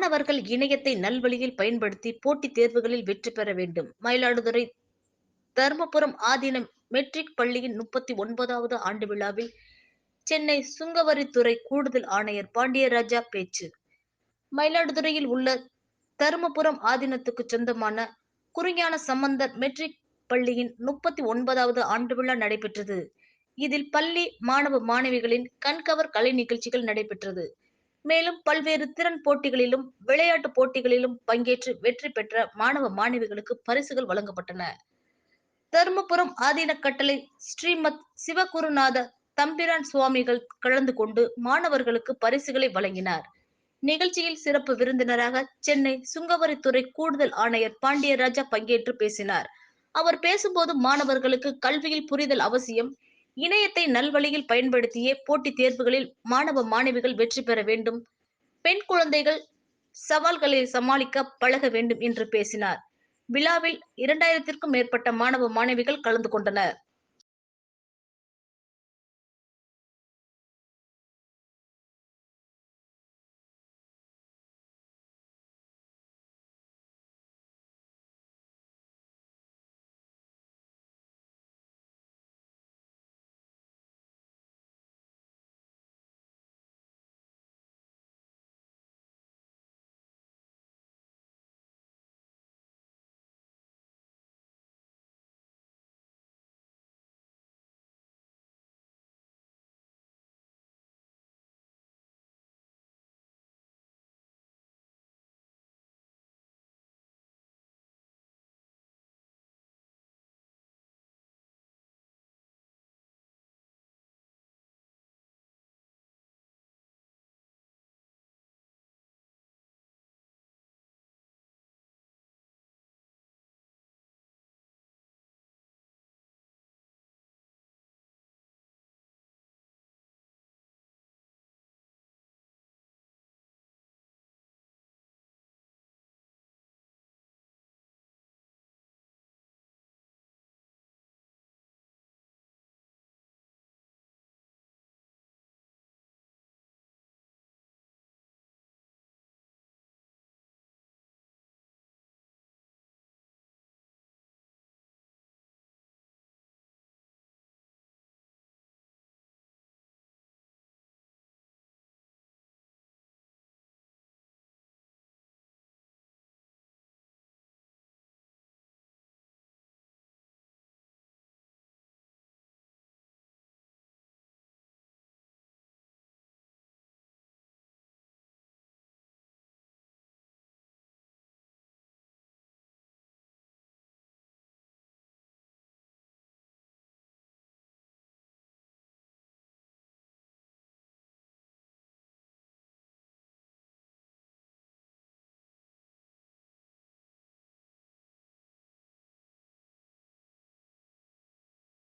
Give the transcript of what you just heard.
மாணவர்கள் இணையத்தை நல்வழியில் பயன்படுத்தி போட்டித் தேர்வுகளில் வெற்றி பெற வேண்டும். மயிலாடுதுறை தர்மபுரம் ஆதீனம் மெட்ரிக் பள்ளியின் முப்பத்தி ஒன்பதாவது ஆண்டு விழாவில் சென்னை சுங்கவரித்துறை கூடுதல் ஆணையர் பாண்டியராஜா பேச்சு. மயிலாடுதுறையில் உள்ள தருமபுரம் ஆதீனத்துக்கு சொந்தமான குறுஞான சம்பந்தர் மெட்ரிக் பள்ளியின் முப்பத்தி ஒன்பதாவது ஆண்டு விழா நடைபெற்றது. இதில் பள்ளி மாணவ மாணவிகளின் கண்கவர் கலை நிகழ்ச்சிகள் நடைபெற்றது. மேலும் பல்வேறு திறன் போட்டிகளிலும் விளையாட்டு போட்டிகளிலும் பங்கேற்று வெற்றி பெற்ற மாணவ மாணவிகளுக்கு பரிசுகள் வழங்கப்பட்டன. தருமபுரம் ஆதீன கட்டளை ஸ்ரீமத் சிவகுருநாத தம்பிரான் சுவாமிகள் கலந்து கொண்டு மாணவர்களுக்கு பரிசுகளை வழங்கினார். நிகழ்ச்சியில் சிறப்பு விருந்தினராக சென்னை சுங்கவரித்துறை கூடுதல் ஆணையர் பாண்டியராஜா பங்கேற்று பேசினார். அவர் பேசும்போது மாணவர்களுக்கு கல்வியில் புரிதல் அவசியம் இணையத்தை நல்வழியில் பயன்படுத்தியே போட்டித் தேர்வுகளில் மாணவ மாணவிகள் வெற்றி பெற வேண்டும். பெண் குழந்தைகள் சவால்களை சமாளிக்க பழக வேண்டும் என்று பேசினார். விழாவில் இரண்டாயிரத்திற்கும் மேற்பட்ட மாணவ மாணவிகள் கலந்து கொண்டனர்.